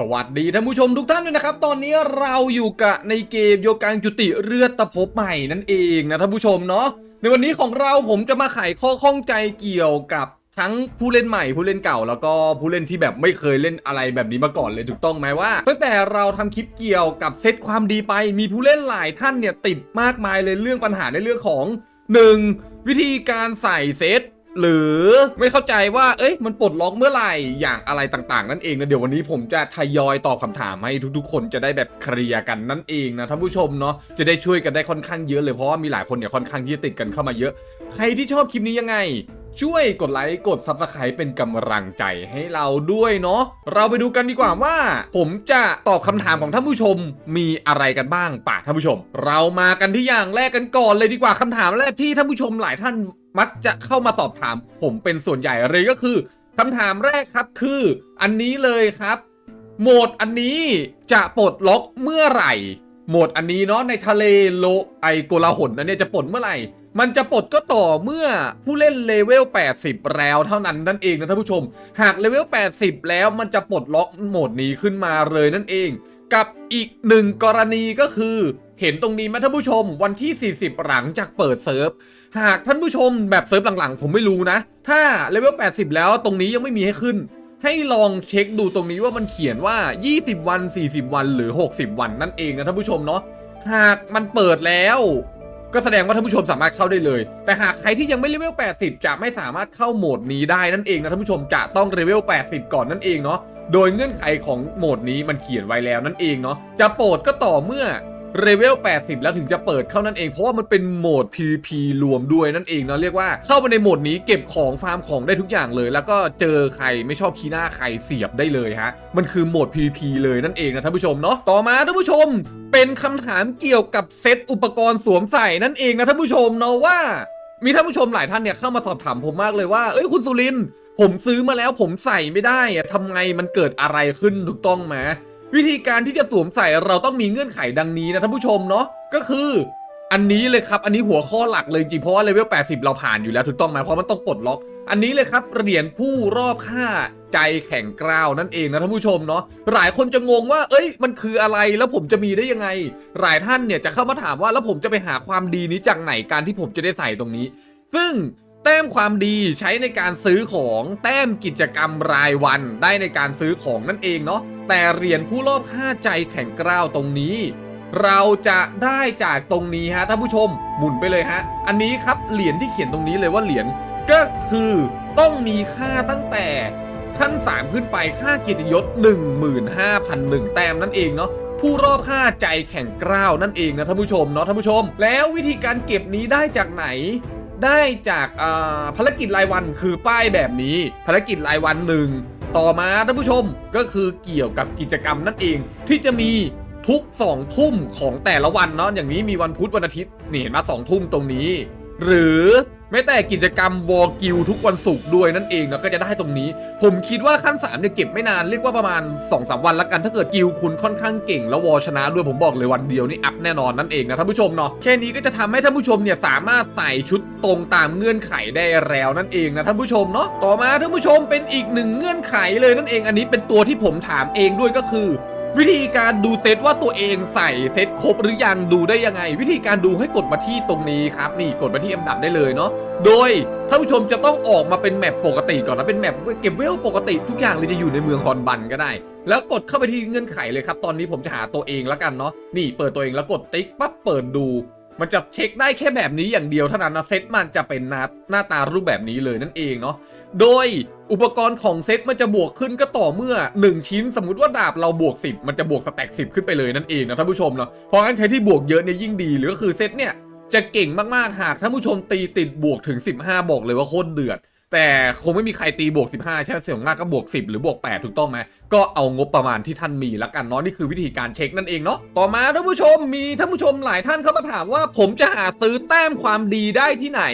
สวัสดีท่านผู้ชมทุกท่านด้วยนะครับ ตอนนี้เราอยู่กับในเกมโยกังจุติเลือดตะภพใหม่นั่นเองนะท่านผู้ชมเนาะในวันนี้ของเราผมจะมาไขข้อข้องใจเกี่ยวกับทั้งผู้เล่นใหม่ผู้เล่นเก่า แล้วก็ผู้เล่นที่แบบไม่เคยเล่นอะไรแบบนี้มาก่อนเลยถูกต้องไหมว่าตั้งแต่เราทำคลิปเกี่ยวกับเซตความดีไปมีผู้เล่นหลายท่านเนี่ยติดมากมายเลยเรื่องปัญหาในเรื่องของ 1. วิธีการใส่เซต หรือไม่เข้าใจว่า เอ้ย มันปลดล็อกเมื่อไหร่ อย่างอะไรต่างๆ นั่นเองนะ เดี๋ยววันนี้ผมจะทยอยตอบคำถามให้ทุกๆ คนจะได้แบบเคลียร์กันนั่นเองนะท่านผู้ชมเนาะ จะได้ช่วยกันได้ค่อนข้างเยอะเลย เพราะว่ามีหลายคนเนี่ยค่อนข้างที่จะติดกันเข้ามาเยอะ ใครที่ชอบคลิปนี้ยังไง ช่วยกดไลค์ กด Subscribe เป็นกำลังใจให้เราด้วยเนาะ เราไปดูกันดีกว่าว่า ผมจะตอบคำถามของท่านผู้ชมมีอะไรกันบ้างป่ะท่านผู้ชม เรามากันที่อย่างแรกกันก่อนเลยดีกว่าคำถามแรกที่ท่านผู้ชมหลายท่าน มักจะเข้ามาสอบถามผมเป็นส่วนใหญ่เลยก็คือคำถามแรกครับคือ อันนี้เลยครับ โหมดอันนี้จะปลดล็อกเมื่อไหร่ โหมดอันนี้เนาะในทะเลโลไอโกลาหลนั้นเนี่ยจะปลดเมื่อไหร่ มันจะปลดก็ต่อเมื่อผู้เล่นเลเวล 80 แล้วเท่านั้นนั่นเองนะท่านผู้ชม หากเลเวล 80 แล้วมันจะปลดล็อกโหมดนี้ขึ้นมาเลยนั่นเอง กับอีกหนึ่งกรณีก็คือ เห็นตรงนี้ไหมท่านผู้ชม วันที่ 40 หลังจากเปิดเซิร์ฟ หากท่านผู้ชมแบบเซิร์ฟหลังๆ ผมไม่รู้นะ ถ้าเลเวล 80 แล้วตรงนี้ยังไม่มีให้ขึ้น ให้ลองเช็คดูตรงนี้ว่ามันเขียนว่า 20 วัน 40 วันหรือ 60 วันนั่นเองนะท่านผู้ชมเนาะ หากมันเปิดแล้ว ก็แสดงว่าท่านผู้ชมสามารถเข้าได้เลย แต่หากใครที่ยังไม่เลเวล 80 จะไม่สามารถเข้าโหมดนี้ได้นั่นเองนะท่านผู้ชมจะต้องเลเวล 80 ก่อนนั่นเองเนาะ โดยเงื่อนไขของโหมดนี้มันเขียนไว้แล้วนั่นเองเนาะ จะโปรดก็ต่อเมื่อ เลเวล 80 แล้วถึงจะเปิดเข้านั่นเอง เพราะว่ามันเป็นโหมด PVP รวมด้วยนั่นเองเนาะเรียกว่าเข้าไปในโหมดนี้เก็บของฟาร์มของได้ทุกอย่างเลย แล้วก็เจอใครไม่ชอบคีหน้าใครเสียบได้เลยฮะมันคือโหมด PVP เลยนั่นเองนะท่านผู้ชมเนาะต่อมาท่านผู้ชม เป็นคำถามเกี่ยวกับเซตอุปกรณ์สวมใส่นั่นเองนะท่านผู้ชมเนาะว่า มีท่านผู้ชมหลายท่านเนี่ยเข้ามาสอบถามผมมากเลยว่าเอ้ยคุณสุรินผมซื้อมาแล้วผมใส่ไม่ได้อะทำไงมันเกิดอะไรขึ้นถูกต้องไหม วิธีการที่จะสวมใส่เราต้องมีเงื่อนไขดังนี้นะท่านผู้ชมเนาะก็คือ อันนี้เลยครับ อันนี้หัวข้อหลักเลยจริงเพราะว่าเลเวล80 เราผ่านอยู่แล้วถูกต้องไหมเพราะมันต้องปลดล็อก อันนี้เลยครับเหรียญผู้รอบค่าใจแข็งกร้าวนั่นเองนะท่านผู้ชมเนาะหลายคนจะงงว่า เอ้ย มันคืออะไรแล้วผมจะมีได้ยังไง หลายท่านเนี่ยจะเข้ามาถามว่าแล้วผมจะไปหาความดีนี้จากไหนการที่ผมจะได้ใส่ตรงนี้ ซึ่ง แต้มความดีใช้ในการซื้อของแต้มกิจกรรมรายวันได้ในการซื้อของนั่นเองเนาะแต่เหรียญผู้รอบค่าใจแข็งกร้าวตรงนี้ เราจะได้จากตรงนี้ฮะท่านผู้ชมหมุนไปเลยฮะ อันนี้ครับเหรียญที่เขียนตรงนี้เลยว่าเหรียญก็คือต้องมีค่าตั้งแต่ขั้น 3 ขึ้นไปค่าเกียรติยศ 15,001 แต้มนั่นเองเนาะผู้รอบค่าใจแข่งกล้าวนั่นเองนะท่านผู้ชมเนาะท่านผู้ชม แล้ววิธีการเก็บนี้ได้จากไหน ได้จากภารกิจรายวันคือป้ายแบบนี้ ภารกิจรายวันหนึ่งต่อมาท่านผู้ชมก็คือเกี่ยวกับกิจกรรมนั่นเอง ที่จะมีทุกสองทุ่มของแต่ละวันเนาะอย่างนี้มีวันพุธวันอาทิตย์นี่เห็นมาสองทุ่มตรงนี้ หรือ แม้แต่กิจกรรมวอลกิลทุกวันศุกร์ด้วยนั่นเองเนาะก็จะได้ตรงนี้ ผมคิดว่าขั้น3เนี่ยเก็บไม่นานเรียกว่าประมาณ2-3วันละกันถ้าเกิดกิลคุณค่อนข้างเก่งแล้ววอลชนะด้วยผมบอกเลยวันเดียวนี่อัพแน่นอนนั่นเองนะท่านผู้ชมเนาะแค่นี้ก็จะทำให้ท่านผู้ชมเนี่ยสามารถใส่ชุดตรงตามเงื่อนไขได้แล้วนั่นเองนะท่านผู้ชมเนาะต่อมาท่านผู้ชมเป็นอีกหนึ่งเงื่อนไขเลยนั่นเองอันนี้เป็นตัวที่ผมถามเองด้วยก็คือ วิธีการดูเซตว่าตัวเองใส่เซตครบหรือยังดูได้ยังไง วิธีการดูให้กดมาที่ตรงนี้ครับนี่กดมาที่อันดับได้เลยเนาะโดยท่านผู้ชมจะต้องออกมาเป็นแมปปกติก่อนนะเป็นแมปเก็บเวลปกติทุกอย่างเลยจะอยู่ในเมืองฮอนบันก็ได้ แล้วกดเข้าไปที่เงื่อนไขเลยครับ ตอนนี้ผมจะหาตัวเองแล้วกันเนาะนี่เปิดตัวเองแล้วกดติ๊กปั๊บเปิดดู มันจะเช็คได้แค่แบบนี้อย่างเดียวเท่านั้นนะเซตมันจะเป็นหน้าหน้าตารูปแบบนี้เลยนั่นเองเนาะโดยอุปกรณ์ของเซตมันจะบวกขึ้นก็ต่อเมื่อ 1 ชิ้นสมมติว่าดาบเราบวก 10 มันจะบวกสแต็ก10 ขึ้นไปเลยนั่นเองนะท่านผู้ชมเนาะเพราะงั้นใครที่บวกเยอะเนี่ยยิ่งดี หรือก็คือเซตเนี่ยจะเก่งมากๆหากท่านผู้ชมตีติดบวกถึง 15 บอกเลยว่าโคตรเดือด แต่คงไม่มีใครตีบวก 15 ใช่ไหมเสี่ยงมากก็บวก 10 หรือบวก 8 ถูกต้องไหมก็เอางบประมาณที่ท่านมีละกันเนาะนี่คือวิธีการเช็คนั่นเองเนาะต่อมาท่านผู้ชมมีท่านผู้ชมหลายท่านเข้ามาถามว่า ผมจะหาซื้อแต้มความดีได้ที่ไหน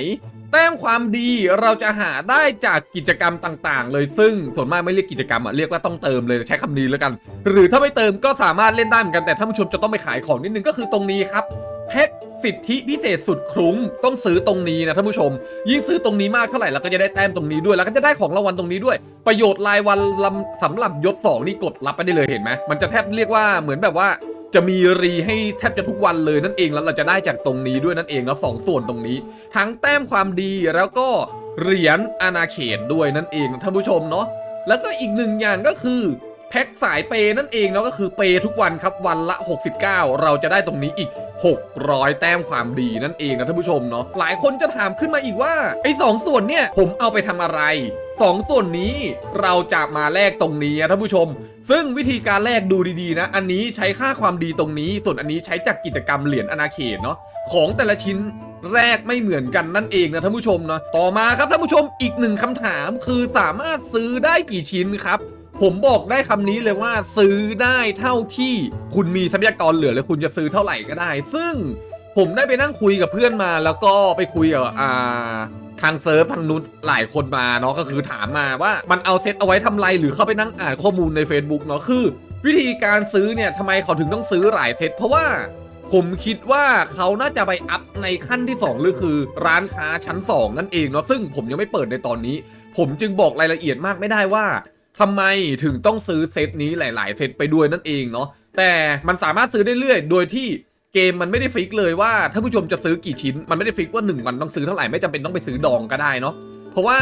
แต้มความดีเราจะหาได้จากกิจกรรมต่าง ๆ เลยซึ่งส่วนมากไม่เรียกกิจกรรมอะเรียกว่าต้องเติมเลยใช้คำนี้แล้วกัน หรือถ้าไม่เติมก็สามารถเล่นได้เหมือนกันแต่ท่านผู้ชมจะต้องไปขายของนิดนึงก็คือตรงนี้ครับ แพ็คสิทธิพิเศษสุดคุ้มต้องซื้อตรงนี้นะท่านผู้ชม ยิ่งซื้อตรงนี้มากเท่าไหร่เราก็จะได้แต้มตรงนี้ด้วย แล้วก็จะได้ของรางวัลตรงนี้ด้วย ประโยชน์รายวันลำสำหรับยศสองนี่กดรับไปได้เลยเห็นไหมมันจะแทบเรียกว่าเหมือนแบบว่าจะมีรีให้แทบจะทุกวันเลยนั่นเองแล้วเราจะได้จากตรงนี้ด้วยนั่นเองแล้วสองส่วนตรงนี้ ทั้งแต้มความดีแล้วก็เหรียญอาณาเขตด้วยนั่นเองท่านผู้ชมเนาะแล้วก็อีกหนึ่งอย่างก็คือ แพ็คสายเปย์นั่นเองเนาะก็คือเปย์ทุกวันครับวันละ 69 เราจะได้ตรงนี้อีก 600 แต้มความดีนั่นเองนะท่านผู้ชมเนาะหลายคนจะถามขึ้นมาอีกว่าไอ้สองส่วนเนี่ยผมเอาไปทำอะไรสองส่วนนี้เราจะมาแลกตรงนี้นะท่านผู้ชม ซึ่งวิธีการแลกดูดีๆนะ อันนี้ใช้ค่าความดีตรงนี้ ส่วนอันนี้ใช้จากกิจกรรมเหรียญอาณาเขตเนาะของแต่ละชิ้นแรกไม่เหมือนกันนั่นเองนะท่านผู้ชมเนาะต่อมาครับท่านผู้ชมอีกหนึ่งคำถามคือสามารถซื้อได้กี่ชิ้นครับ ผมบอกได้คำนี้เลยว่าซื้อได้เท่าที่คุณมีทรัพยากรเหลือเลยคุณจะซื้อเท่าไหร่ก็ได้ ซึ่งผมได้ไปนั่งคุยกับเพื่อนมา แล้วก็ไปคุยกับอ่าทางเซิร์ฟทางนู้หลายคนมาเนาะก็คือถามมาว่ามันเอาเซตเอาไว้ทำไรหรือเข้าไปนั่งอ่านข้อมูลใน Facebook เนาะคือ วิธีการซื้อเนี่ยทำไมเขาถึงต้องซื้อหลายเซตเพราะว่าผมคิดว่าเขาน่าจะไปอัพในขั้นที่2หรือคือร้านค้าชั้น 2 นั่นเองเนาะซึ่งผมยังไม่เปิดในตอนนี้ ผมจึงบอกรายละเอียดมากไม่ได้ว่า ทำไมถึงต้องซื้อเซตนี้หลาย ๆ เซตไปด้วยนั่นเองเนาะแต่มันสามารถซื้อได้เรื่อยโดยที่เกมมันไม่ได้ฟิกเลยว่าถ้าผู้ชมจะซื้อกี่ชิ้น มันไม่ได้ฟิกว่า1วันต้องซื้อเท่าไหร่ไม่จำเป็นต้องไปซื้อดองก็ได้เนาะเพราะว่า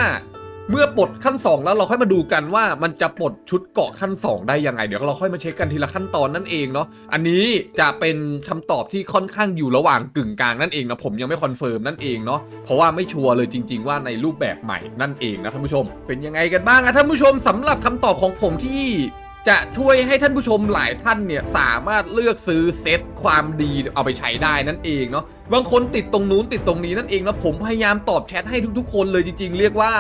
เมื่อปลดขั้น 2 แล้วเราค่อยมาดูกันว่ามันจะปลดชุดเกาะขั้น 2 ได้ยังไง เดี๋ยวเราค่อยมาเช็คกันทีละขั้นตอนนั่นเองเนาะอันนี้จะเป็นคำตอบที่ค่อนข้างอยู่ระหว่างกึ่งกลางนั่นเองนะผมยังไม่คอนเฟิร์มนั่นเองเนาะเพราะว่าไม่ชัวร์เลยจริง ๆ ว่าในรูปแบบใหม่นั่นเองนะท่านผู้ชม เป็นยังไงกันบ้างอะท่านผู้ชมสำหรับคำตอบของผมที่จะช่วยให้ท่านผู้ชมหลายท่านเนี่ยสามารถเลือกซื้อเซตความดีเอาไปใช้ได้นั่นเองเนาะบางคนติดตรงนู้นติดตรงนี้นั่นเองนะผมพยายามตอบแชทให้ทุกๆ คนเลยจริง ๆ เรียกว่า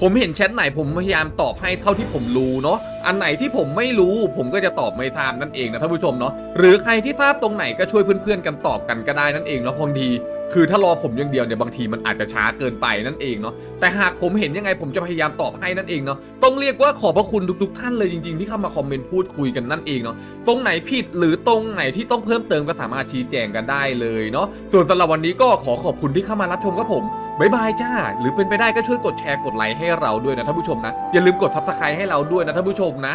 ผมเห็นแชทไหนผมพยายามตอบให้เท่าที่ผมรู้เนาะ อันไหนที่ผมไม่รู้ ผมก็จะตอบไม่ทราบนั่นเองนะท่านผู้ชมเนาะหรือใครที่ทราบตรงไหนก็ช่วยเพื่อนๆกันตอบกันก็ได้นั่นเองเนาะบางทีคือถ้ารอผมอย่างเดียวเนี่ยบางทีมันอาจจะช้าเกินไปนั่นเองเนาะแต่หากผมเห็นยังไงผมจะพยายามตอบให้นั่นเองเนาะต้องเรียกว่าขอบพระคุณทุก ๆ ท่านเลยจริง ๆ ที่เข้ามาคอมเมนต์พูดคุยกันนั่นเองเนาะตรงไหนผิดหรือตรงไหนที่ต้องเพิ่มเติมก็สามารถชี้แจงกันได้เลยเนาะส่วนสำหรับวันนี้ก็ขอขอบคุณที่เข้ามารับชมครับผมบายบายจ้า หรือเป็นไปได้ก็ช่วยกดแชร์กดไลค์ให้เราด้วยนะท่านผู้ชมนะ อย่าลืมกด subscribe ให้เราด้วยนะท่านผู้ชมนะ